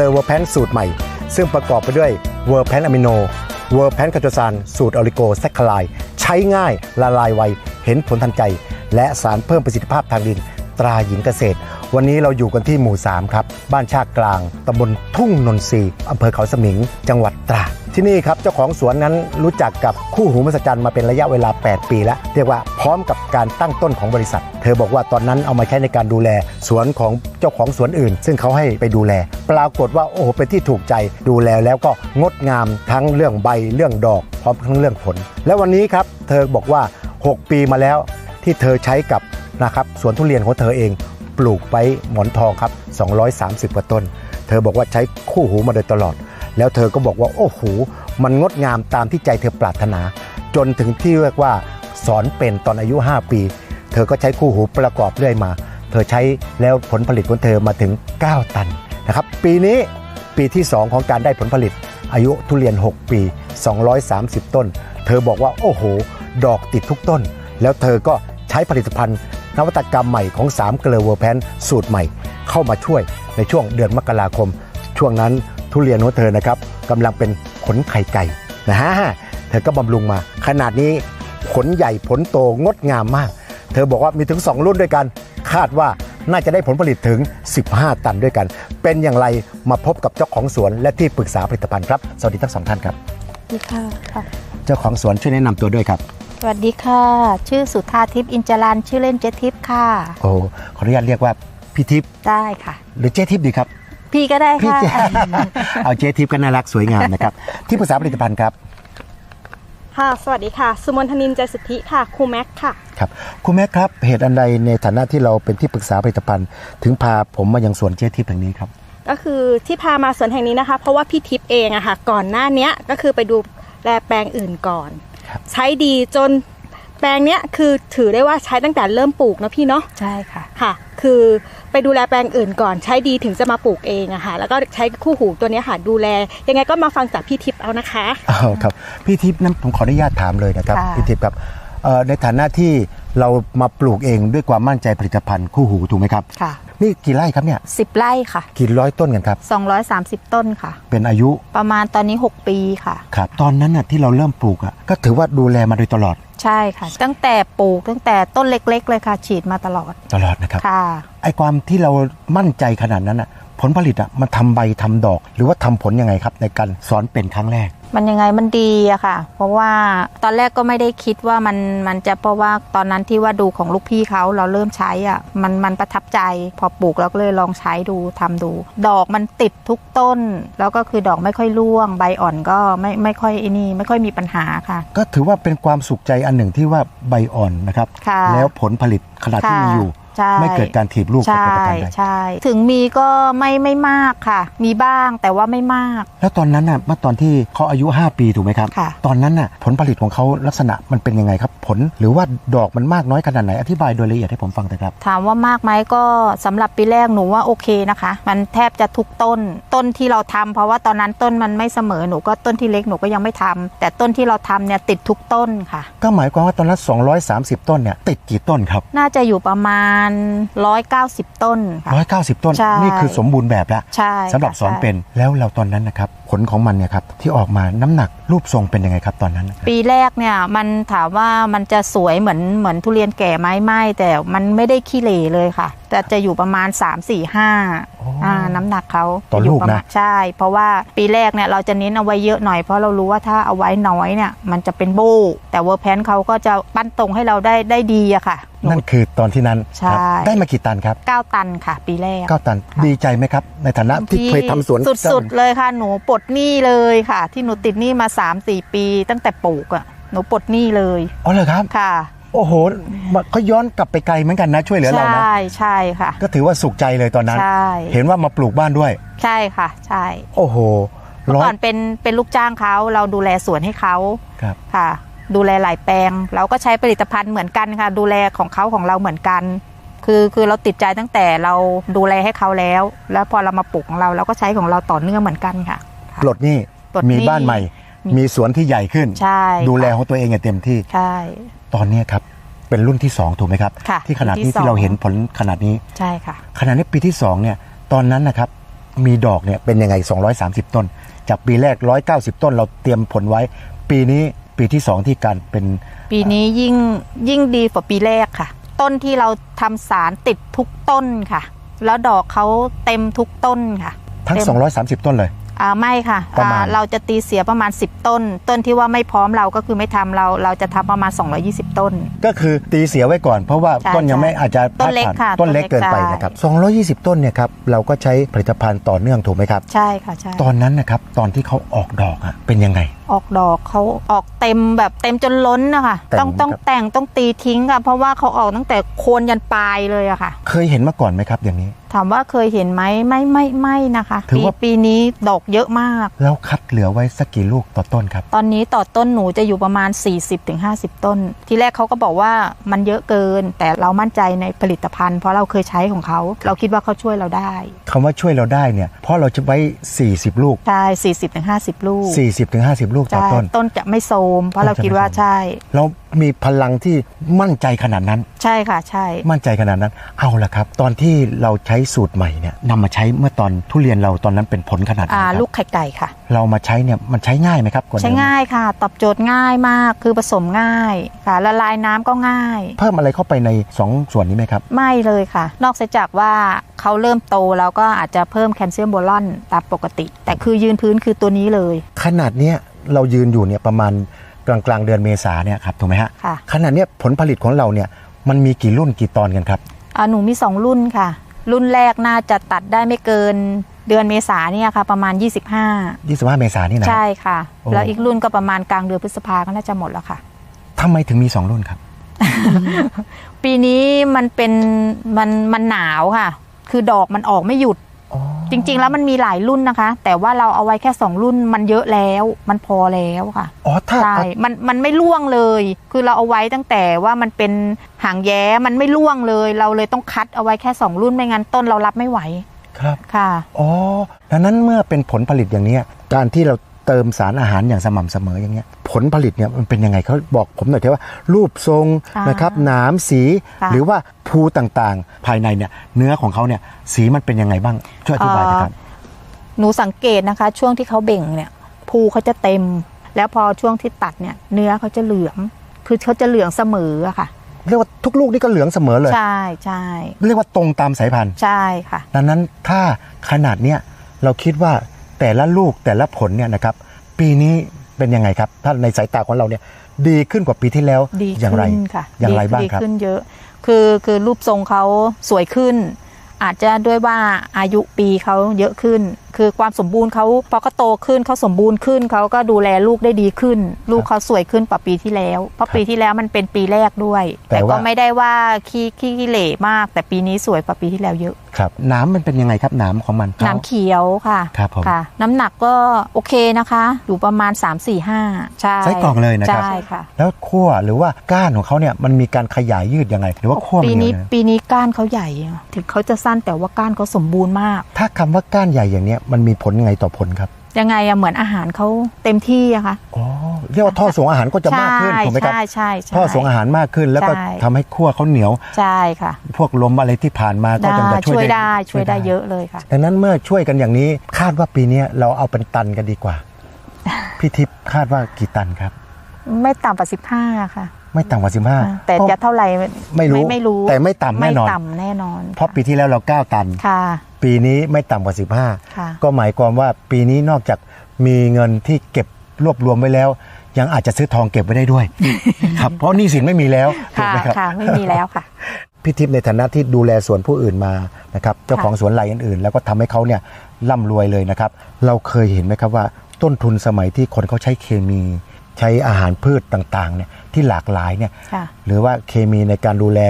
ลอเวอร์แพนสูตรใหม่ ซึ่งประกอบไปด้วยเวอร์แพนอะมิโน เวอร์แพนคาโตซานสูตรออริโกแซคคลาย ใช้ง่ายละลายไว เห็นผลทันใจ และสารเพิ่มประสิทธิภาพทางดินตราหญิงเกษตร วันนี้เราอยู่กันที่หมู่ 3 ครับ บ้านชากกลางตำบลทุ่งนนทรีย์อำเภอเขาสมิง จังหวัดตราดที่นี่ครับเจ้าของสวนนั้นรู้จักกับคู่หูมหัศจรรย์มาเป็นระยะเวลา 8 ปีแล้ว เรียกว่าพร้อมกับการตั้งต้นของบริษัท เธอบอกว่าตอนนั้นเอามาใช้ในการดูแลสวนของเจ้าของสวนอื่น ซึ่งเขาให้ไปดูแล ปรากฏว่าโอ้โหเป็นที่ถูกใจดูแลแล้วก็งดงามทั้งเรื่องใบเรื่องดอก พร้อมทั้งเรื่องผล และวันนี้ครับเธอบอกว่า 6 ปีมาแล้วที่เธอใช้กับนะครับสวนทุเรียนของเธอเอง ปลูกไว้หมอนทองครับ 230 กว่าต้น เธอบอกว่าใช้คู่หูมาโดยตลอด แล้วเธอก็บอกว่าโอ้โหมันงดงามตามที่ใจเธอปรารถนา จนถึงที่เรียกว่าสอนเป็นตอนอายุ 5 ปี เธอก็ใช้คู่หูประกอบเรื่อยมา เธอใช้แล้วผลผลิตของเธอมาถึง 9 ตันนะครับปีนี้ปีที่ 2 ของการได้ผลผลิตอายุทุเรียน 6 ปี 230 ต้น เธอบอกว่าโอ้โห ดอกติดทุกต้น แล้วเธอก็ใช้ผลิตภัณฑ์ นวัตกรรมใหม่ของ3เกลือเวอร์แพนสูตรใหม่ เข้ามาช่วยในช่วงเดือนมกราคม ช่วงนั้นทุเรียนของเธอนะครับกำลังเป็นขนไข่ไก่นะฮะเธอก็บำรุงมา ขนาดนี้ผลใหญ่ผลโตงดงามมาก เธอบอกว่ามีถึง 2 รุ่นด้วยกัน คาดว่าน่าจะได้ผลผลิตถึง 15 ตันด้วยกัน เป็นอย่างไรมาพบกับเจ้าของสวนและที่ปรึกษาผลิตภัณฑ์ครับ สวัสดีทั้งสองท่านครับสวัสดีค่ะค่ะเจ้าของสวนช่วยแนะนำตัวด้วยครับส วัสดีค่ะ ชื่อสุธาทิพย์อินจรันชื่อเล่นเจทิพย์ค่ะ โอ้ขออนุญาตเรียกว่าพี่ทิพย์ได้ค่ะ หรือเจ๊ทิพย์ดีครับ พี่ก็ได้พี่ค่ะเจ๊เอาเจ๊ทิพย์ก็น่ารักสวยงามนะครับ ที่ปรึกษาผลิตภัณฑ์ครับ ค่ะ สวัสดีค่ะ สุมนทนินใจสุทธิค่ะครูแม็กค่ะ ครับคุณแม่ครับ เหตุอันใดในฐานะที่เราเป็นที่ปรึกษาผลิตภัณฑ์ ถึงพาผมมายังสวนเจ๊ทิพย์แห่งนี้ครับ ก็คือที่พามาสวนแห่งนี้นะคะ เพราะว่าพี่ทิพย์เองอะค่ะ ก่อนหน้าเนี้ยก็คือไปดูแลแปลงอื่นก่อนครับ ใช้ดีจนแปลงเนี้ยคือถือได้ว่าใช้ตั้งแต่เริ่มปลูกนะพี่เนาะใช่ค่ะค่ะ คือไปดูแลแปลงอื่นก่อนใช้ดีถึงจะมาปลูกเองอะค่ะ แล้วก็ใช้คู่หูตัวเนี้ยค่ะดูแล ยังไงก็มาฟังจากพี่ทิพย์เอานะคะอ้าวครับพี่ทิพย์นั้นผมขออนุญาตถามเลยนะครับค่ะพี่ทิพย์ครับเอ่อในฐานะที่เรามาปลูกเองด้วยความมั่นใจผลิตภัณฑ์คู่หูถูกไหมครับค่ะ นี่กี่ไร่ครับเนี่ยสิบไร่ค่ะกี่ร้อยต้นกันครับ 230 ต้นค่ะ เป็นอายุประมาณตอนนี้ 6 ปีค่ะ ครับ ตอนนั้นน่ะที่เราเริ่มปลูกอะก็ถือว่าดูแลมาโดยตลอด ใช่ค่ะ ตั้งแต่ปลูกตั้งแต่ต้นเล็ก ๆ เลยค่ะ ฉีดมาตลอดตลอดนะครับค่ะ ไอ้ความที่เรามั่นใจขนาดนั้นอะผลผลิตอะมันทำใบทำดอก หรือว่าทำผลยังไงครับ ในการสอนเป็นครั้งแรก มันยังไงมันดีอะค่ะ เพราะว่าตอนแรกก็ไม่ได้คิดว่ามันมันจะเพราะว่าตอนนั้นที่ว่าดูของลูกพี่เขาเราเริ่มใช้อะมันมันประทับใจ พอปลูกเราก็เลยลองใช้ดูทำดู ดอกมันติดทุกต้น แล้วก็คือดอกไม่ค่อยร่วง ใบอ่อนก็ไม่ไม่ค่อยไอ้นี่ไม่ค่อยมีปัญหาค่ะ ก็ถือว่าเป็นความสุขใจอันหนึ่งที่ว่าใบอ่อนนะครับค่ะแล้วผลผลิตขนาดที่มีอยู่ ใช่ไม่เกิดการถีบลูกใช่กับประการใดใช่ถึงมีก็ไม่ไม่มากค่ะ มีบ้างแต่ว่าไม่มาก แล้วตอนนั้นน่ะเมื่อตอนที่เขาอายุ 5 ปีถูกไหมครับค่ะตอนนั้นน่ะผลผลิตของเขาลักษณะมันเป็นยังไงครับ ผลหรือว่าดอกมันมากน้อยขนาดไหนอธิบายโดยละเอียดให้ผมฟังเถอะครับ ถามว่ามากไหมก็สำหรับปีแรกหนูว่าโอเคนะคะ มันแทบจะทุกต้นต้นที่เราทำเพราะว่าตอนนั้นต้นมันไม่เสมอหนูก็ต้นที่เล็กหนูก็ยังไม่ทำแต่ต้นที่เราทำเนี่ยติดทุกต้นค่ะ ก็หมายความว่าตอนนั้น230 ต้นเนี่ยติดกี่ต้นครับ น่าจะอยู่ประมาณ190 ต้นค่ะ190ต้น ใช่นี่คือสมบูรณ์แบบแล้วใช่สำหรับค่ะสอนใช่ เป็นแล้วเราตอนนั้นนะครับ ผลของมันเนี่ยครับที่ออกมาน้ำหนักรูปทรงเป็นยังไงครับตอนนั้นปีแรกเนี่ยมันถามว่ามันจะสวยเหมือนเหมือนทุเรียนแก่ไหมไม่แต่มันไม่ได้ขี้เหร่เลยค่ะ แต่จะอยู่ประมาณ 3 4 5โอ้อ่าน้ำหนักเขาต่อจะยู่ลูกนะประมาณใช่ เพราะว่าปีแรกเนี่ยเราจะเน้นเอาไว้เยอะหน่อยเพราะเรารู้ว่าถ้าเอาไว้น้อยเนี่ยมันจะเป็นโบแต่เวอร์แพนเขาก็จะปั้นตรงให้เราได้ได้ดีอะค่ะห นูนั่นคือตอนที่นั้นใช่ครับได้มากี่ตันครับเก้าตันค่ะ ปีแรก เก้าตันค่ะ ดีใจไหมครับ ในฐานะที่เคยทำสวนสุดๆเลยค่ะ หนูปลดหนี้เลยค่ะ ที่หนูติดหนี้มา3-4ปี ตั้งแต่ปลูกอะหนูปลดหนี้เลยอ๋อเหรอครับ ค่ะโอ้โหมันก็ย้อนกลับไปไกลเหมือนกันนะช่วยเหลือเรานะ ใช่ใช่ค่ะ ก็ถือว่าสุขใจเลยตอนนั้น ใช่ เห็นว่ามาปลูกบ้านด้วย ใช่ค่ะ ใช่โอ้โหเมื่อร้อก่อยนเป็นเป็นลูกจ้างเขาเราดูแลสวนให้เขาครับ ค่ะ ดูแลหลายแปลง เราก็ใช้ผลิตภัณฑ์เหมือนกันค่ะ ดูแลของเขาของเราเหมือนกัน คือคือเราติดใจตั้งแต่เราดูแลให้เขาแล้ว แล้วพอเรามาปลูกของเราเราก็ใช้ของเราต่อเนื่องเหมือนกันค่ะ ปลดหนี้ปลดหนี้ มีบ้านใหม่ มีมีสวนที่ใหญ่ขึ้น ใช่ดูแลค่ะของตัวเองอย่างเต็มที่ ใช่ ตอนเนี้ยครับเป็นรุ่นที่ 2 ถูกไหมครับ ค่ะที่ขนาดรุ่นที่นี้สองที่เราเห็นผลขนาดนี้ ใช่ค่ะขนาดนี้ปีที่ 2 เนี่ย ตอนนั้นนะครับ มีดอกเนี่ยเป็นยังไง 230 ต้น จากปีแรก 190 ต้นเราเตรียมผลไว้ ปีนี้ ปีที่2ที่การเป็น ปีนี้ยิ่งยิ่งดีกว่าปีแรกค่ะ ต้นที่เราทำสารติดทุกต้นค่ะ แล้วดอกเขาเต็มทุกต้นค่ะทั้งเต็ม230 ต้นเลย อ่าไม่ค่ะประมาณ อ่าเราจะตีเสียประมาณ 10 ต้น ต้นที่ว่าไม่พร้อมเราก็คือไม่ทำเราเราจะทำประมาณ 220 ต้น ก็คือตีเสียไว้ก่อนเพราะว่าใช่ต้นยังไม่ใช่อาจจะต้นเล็กพาดผ่าค่ะต้นเล็กต้นเล็กเกินไปใช่นะครับ220 ต้นเนี่ยครับเราก็ใช้ผลิตภัณฑ์ต่อเนื่องถูกไหมครับ ใช่ค่ะใช่ ตอนนั้นนะครับตอนที่เขาออกดอกอะเป็นยังไงออกดอกเขาออกเต็มแบบเต็มจนล้นนะคะแต่งต้องต้องครับ แต่งต้องตีทิ้งค่ะเพราะว่าเขาออกตั้งแต่โคนยันปลายเลยอะค่ะ เคยเห็นมาก่อนไหมครับอย่างนี้ ถามว่าเคยเห็นไหมไม่ไม่ไม่นะคะถือปีว่า ปีนี้ดอกเยอะมาก แล้วคัดเหลือไว้สักกี่ลูกต่อต้นครับ ตอนนี้ต่อต้นหนูจะอยู่ประมาณ 40-50 ต้น ทีแรกเขาก็บอกว่ามันเยอะเกิน แต่เรามั่นใจในผลิตภัณฑ์ เพราะเราเคยใช้ของเขา เราคิดว่าเขาช่วยเราได้คำว่าช่วยเราได้เนี่ยเพราะเราจะไว้ 40 ลูก ใช่40-50 ลูก 40-50 ลูกต่อใช่ต้นต้นจะไม่โทรมเพราะเราคิดว่าต้นจะไม่โทรมใช่ เรามีพลังที่มั่นใจขนาดนั้น ใช่ค่ะใช่ มั่นใจขนาดนั้น เอาละครับ ตอนที่เราใช้สูตรใหม่เนี่ยนำมาใช้เมื่อตอนทุเรียนเราตอนนั้นเป็นผลขนาดไหนอ่าครับลูกไข่ไก่ค่ะ เรามาใช้เนี่ยมันใช้ง่ายไหมครับกว่เดิมใช้ง่ายค่ะ ตอบโจทย์ง่ายมากคือผสมง่ายค่ะละลายน้ำก็ง่าย เพิ่มอะไรเข้าไปใน 2 ส่วนนี้ไหมครับ ไม่เลยค่ะ นอกจากว่าเขาเริ่มโตแล้วก็อาจจะเพิ่มแคลเซียมโบรอนตามปกติ แต่คือยืนพื้นคือตัวนี้เลย ขนาดเนี้ย เรายืนอยู่เนี่ยประมาณกลางกลางๆเดือนเมษาเนี่ยครับถูกไหมฮะค่ะขนาดเนี้ยผลผลิตของเราเนี่ยมันมีกี่รุ่นกี่ตอนกันครับอ่าหนูมี 2 รุ่นค่ะ รุ่นแรกน่าจะตัดได้ไม่เกินเดือนเมษาเนี่ยค่ะ ประมาณ 25 25 เมษายนนี่นะใช่ค่ะโอ้แล้วอีกรุ่นก็ประมาณกลางเดือนพฤษภาก็น่าจะหมดแล้วค่ะทำไมถึงมี 2 รุ่นครับ ปีนี้มันเป็นมันมันหนาวค่ะ คือดอกมันออกไม่หยุดอ๋อ จริง ๆ แล้วมันมีหลายรุ่นนะคะ แต่ว่าเราเอาไว้แค่ 2 รุ่นมันเยอะแล้ว มันพอแล้วค่ะอ๋อถ้าใช่มันมันไม่ล่วงเลย คือเราเอาไว้ตั้งแต่ว่ามันเป็นหางแย้มันไม่ล่วงเลย เราเลยต้องคัดเอาไว้แค่ 2 รุ่นไม่งั้นต้นเรารับไม่ไหวครับค่ะอ๋อดังนั้นเมื่อเป็นผลผลิตอย่างเนี้ยการที่เรา เติมสารอาหารอย่างสม่ำเสมออย่างเงี้ยผลผลิตเนี่ยมันเป็นยังไงเขาบอกผมหน่อยเถอะว่า รูปทรงอ่านนะครับหนามสีค่ะหรือว่าภูต่างๆ ภายในเนี่ยเนื้อของเขาเนี่ยสีมันเป็นยังไงบ้างช่วยอธิบายหน่อยครับหนูสังเกตนะคะ ช่วงที่เขาเบ่งเนี่ยภูเขาจะเต็ม แล้วพอช่วงที่ตัดเนี่ยเนื้อเขาจะเหลืองคือเขาจะเหลืองเสมออะค่ะเรียกว่าทุกลูกนี่ก็เหลืองเสมอเลย ใช่ใช่เรียกว่าตรงตามสายพันธุ์ใช่ค่ะ ดังนั้นถ้าขนาดเนี้ยเราคิดว่า แต่ละลูกแต่ละผลเนี่ยนะครับปีนี้เป็นยังไงครับ ถ้าในสายตาของเราเนี่ยดีขึ้นกว่าปีที่แล้วดีอย่างไรขึ้นค่ะอย่างไรดีบ้างดีครับขึ้นเยอะ คือคือรูปทรงเขาสวยขึ้น อาจจะด้วยว่าอายุปีเขาเยอะขึ้น คือความสมบูรณ์เขาพอเขาโตขึ้นเขาสมบูรณ์ขึ้นเขาก็ดูแลลูกได้ดีขึ้น ลูกเขาสวยขึ้นกว่าปีที่แล้ว เพราะปีที่แล้วมันเป็นปีแรกด้วย แต่แต่ก็ว่าไม่ได้ว่าขี้ขี้ขี้เหร่มาก แต่ปีนี้สวยกว่าปีที่แล้วเยอะครับหน้ำมันเป็นยังไงครับหน้ำของมันน้ำเขียวค่ะครับผมค่ะ น้ำหนักก็โอเคนะคะ อยู่ประมาณ 3 4 5ใช่ไส้กรอกเลยนะครับใช่ค่ะแล้วขั้วหรือว่าก้านของเขาเนี่ยมันมีการขยายยืดยังไง หรือว่าขั้วมันปียังนี้ไงปีนี้ก้านเขาใหญ่อะถึงเขาจะสั้นแต่ว่าก้านเขาสมบูรณ์มาก ถ้าคำว่าก้านใหญ่อย่างเนี้ยมันมีผลยังไงต่อผลครับ ยังไงอะเหมือนอาหารเขาเต็มที่อะค่ะอ๋อเรียกว่าท่อส่งอาหารก็จะมากขึ้นถูกไหมครับใช่ใช่ใช่ท่อส่งอาหารมากขึ้น แล้วก็ใช่ทำให้ขั้วเขาเหนียวใช่ค่ะ พวกลมอะไรที่ผ่านมาก็ได้จะมาช่ช่ววยยได้ได้ช่วยได้เยอะเลยค่ะดังนั้นเมื่อช่วยกันอย่างนี้คาดว่าปีเนี้ยเราเอาเป็นตันกันดีกว่าพี่ทิพย์คาดว่ากี่ตันครับ ไม่ต่ำกว่าสิบห้าค่ะ ไม่ต่ำกว่าสิบห้าแต่จะเท่าไหร่ไม่รู้ไม่รู้ แต่ไม่ต่ำแน่นอนไม่ต่ำแน่นอน เพราะปีที่แล้วเรา9ตันค่ะปีนี้ไม่ต่ำกว่าค่ะ15ก็หมายความว่าปีนี้นอกจากมีเงินที่เก็บรวบรวมไว้แล้ว ยังอาจจะซื้อทองเก็บไว้ได้ด้วย ครับเพราะหนี้สินไม่มีแล้วถูกค่ะไหมครับค่ะไม่มีแล้วค่ะพี่ทิพย์ในฐานะที่ดูแลสวนผู้อื่นมานะครับเจ้าของสวนรายอื่นๆ แล้วก็ทำให้เขาเนี่ยร่ำรวยเลยนะครับ เราเคยเห็นไหมครับว่าต้นทุนสมัยที่คนเขาใช้เคมี ใช้อาหารพืชต่างๆเนี่ย ที่หลากหลายเนี่ยค่ะหรือว่าเคมีในการดูแล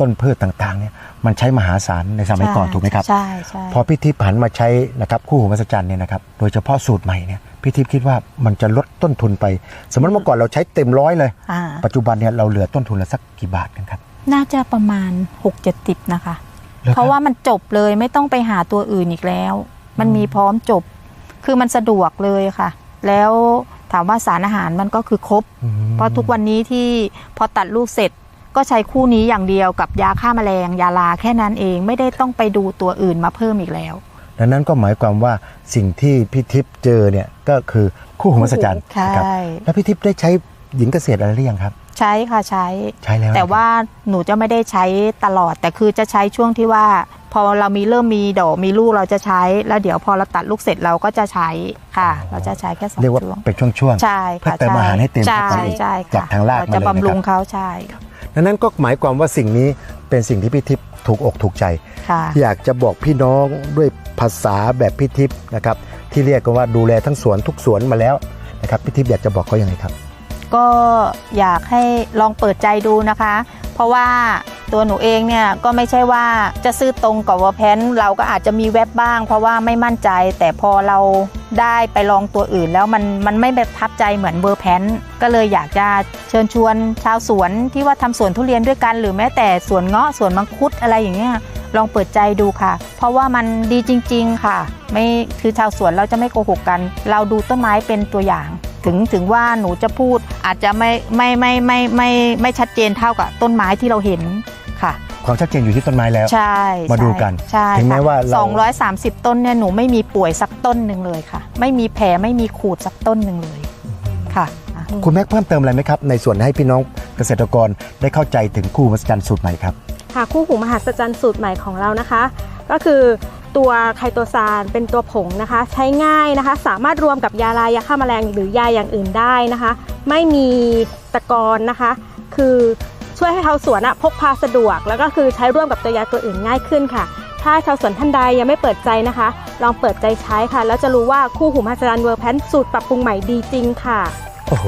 ต้นพืชต่างๆเนี่ยมันใช้มหาศาลในสมัยก่อนถูกไหมครับใช่ใช่พอพี่ทิพย์หันมาใช้นะครับคู่หูมหัศจรรย์เนี่ยนะครับโดยเฉพาะสูตรใหม่เนี่ยพี่ทิพย์คิดว่ามันจะลดต้นทุนไป สมมติเมื่อก่อนเราใช้เต็มร้อยเลยอ่าปัจจุบันเนี่ยเราเหลือต้นทุนละสักกี่บาทกันครับ น่าจะประมาณหกเจ็ดติบนะคะหอคบเพราะว่ามันจบเลยไม่ต้องไปหาตัวอื่นอีกแล้ว มันมีพร้อมจบ คือมันสะดวกเลยค่ะ แล้ว ถามว่าสารอาหารมันก็คือครบอืมเพราะทุกวันนี้ที่พอตัดลูกเสร็จก็ใช้คู่นี้อย่างเดียวกับยาฆ่าแมลงยาลาแค่นั้นเองไม่ได้ต้องไปดูตัวอื่นมาเพิ่มอีกแล้ว ดังนั้นก็หมายความว่าสิ่งที่พี่ทิพย์เจอเนี่ยก็คือคู่หูมหัศจรรย์ใช่นะครับแล้วพี่ทิพย์ได้ใช้หญิงเกษตรอะไรหรือยังครับ ใช้ค่ะใช้ ใช้แล้วแต่ว่าหนูจะไม่ได้ใช้ตลอด แต่คือจะใช้ช่วงที่ว่า พอเรามีเริ่มมีดอกมีลูกเราจะใช้ แล้วเดี๋ยวพอเราตัดลูกเสร็จเราก็จะใช้ค่ะ เราจะใช้แค่สองเรียกว่าช่วงเป็นช่วงๆใช่เพื่อค่ะเติมอาหารให้เต็มใช่ที่ใช่จากค่ะทางรากเรามาจะเลยบำรุงนะครับเขาใช่ดังนั้นก็หมายความว่าสิ่งนี้เป็นสิ่งที่พี่ทิพย์ถูกอกถูกใจค่ะอยากจะบอกพี่น้องด้วยภาษาแบบพี่ทิพย์นะครับที่เรียกกันว่าดูแลทั้งสวนทุกสวนมาแล้วนะครับพี่ทิพย์อยากจะบอกเขายังไงครับ ก็อยากให้ลองเปิดใจดูนะคะ เพราะว่าตัวหนูเองเนี่ยก็ไม่ใช่ว่าจะซื้อตรงกับวอแพนเราก็อาจจะมีเว็บบ้าง เพราะว่าไม่มั่นใจ แต่พอเราได้ไปลองตัวอื่นแล้วมันมันไม่แบบทับใจเหมือนเวอร์แพนก็เลยอยากจะเชิญชวนชาวสวนที่ว่าทำสวนทุเรียนด้วยกัน หรือแม้แต่สวนเงาะสวนมังคุดอะไรอย่างเงี้ยลองเปิดใจดูค่ะ เพราะว่ามันดีจริง ๆ ค่ะ ไม่คือชาวสวนเราจะไม่โกหกกัน เราดูต้นไม้เป็นตัวอย่าง ถึงถึงว่าหนูจะพูดอาจจะไม่ไม่ไม่ไม่ไม่ไม่ชัดเจนเท่ากับต้นไม้ที่เราเห็นค่ะ ความชัดเจนอยู่ที่ต้นไม้แล้ว ใช่มาดูกันใช่ถึงแม้ว่าเราสองร้อยสามสิบต้นเนี่ยหนูไม่มีป่วยสักต้นหนึ่งเลยค่ะ ไม่มีแผลไม่มีขูดสักต้นหนึ่งเลยค่ะอะคุณแม็กเพิ่มเติมอะไรไหมครับ ในส่วนให้พี่น้องเกษตรกรได้เข้าใจถึงคู่มหัศจรรย์สูตรใหม่ครับค่ะคู่หูมหัศจรรย์สูตรใหม่ของเรานะคะ ก็คือ ตัวไคโตซานเป็นตัวผงนะคะ ใช้ง่ายนะคะ สามารถรวมกับยาลายยาฆ่าแมลงหรือยาอย่างอื่นได้นะคะ ไม่มีตะกอนนะคะ คือช่วยให้ชาวสวนพกพาสะดวก แล้วก็คือใช้ร่วมกับตัวยาตัวอื่นง่ายขึ้นค่ะ ถ้าชาวสวนท่านใดยังไม่เปิดใจนะคะ ลองเปิดใจใช้ค่ะ แล้วจะรู้ว่าคู่หูมหัศจรรย์เวอร์แพนสูตรปรับปรุงใหม่ดีจริงค่ะโอ้โห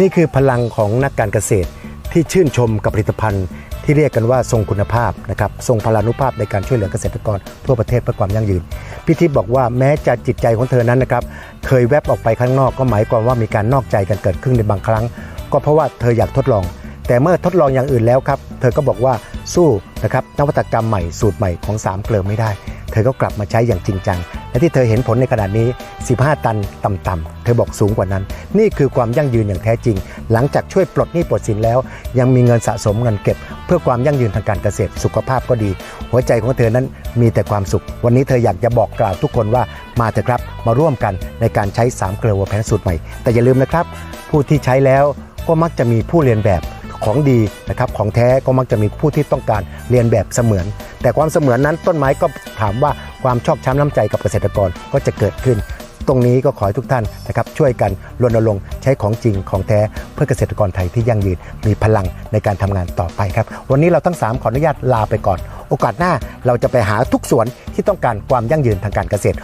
นี่คือพลังของนักการเกษตรที่ชื่นชมกับผลิตภัณฑ์ ที่เรียกกันว่าทรงคุณภาพนะครับทรงพลานุภาพในการช่วยเหลือเกษตรกรทั่วประเทศเพื่อความยั่งยืนพี่ทิพย์บอกว่าแม้จะจิตใจของเธอนั้นนะครับเคยแวบออกไปข้างนอกก็หมายความว่ามีการนอกใจกันเกิดขึ้นในบางครั้ง ก็เพราะว่าเธออยากทดลอง แต่เมื่อทดลองอย่างอื่นแล้วครับ เธอก็บอกว่า สู้นะครับนวัตกรรมใหม่สูตรใหม่ของสามเกลือไม่ได้ เธอก็กลับมาใช้อย่างจริงจัง และที่เธอเห็นผลในขนาดนี้ 15 ตันต่ำๆเธอบอกสูงกว่านั้น นี่คือความยั่งยืนอย่างแท้จริง หลังจากช่วยปลดหนี้ปลดสินแล้ว ยังมีเงินสะสมเงินเก็บ เพื่อความยั่งยืนทางการเกษตรสุขภาพก็ดี หัวใจของเธอนั้นมีแต่ความสุข วันนี้เธออยากจะบอกกล่าวทุกคนว่ามาเถอะครับมาร่วมกันในการใช้สามเกลือวัวแพนสูตรใหม่ แต่อย่าลืมนะครับ ผู้ที่ใช้แล้วก็มักจะมีผู้เรียนแบบ ของดีนะครับของแท้ก็มักจะมีผู้ที่ต้องการเรียนแบบเสมือน แต่ความเสมือนนั้นต้นไม้ก็ถามว่าความชอบช้ำน้ำใจกับเกษตรกรก็จะเกิดขึ้น ตรงนี้ก็ขอให้ทุกท่านนะครับช่วยกันรณรงค์ใช้ของจริงของแท้เพื่อเกษตรกรไทยที่ยั่งยืนมีพลังในการทำงานต่อไปครับ วันนี้เราทั้ง 3 ขออนุญาตลาไปก่อน โอกาสหน้าเราจะไปหาทุกสวนที่ต้องการความยั่งยืนทางการเกษตร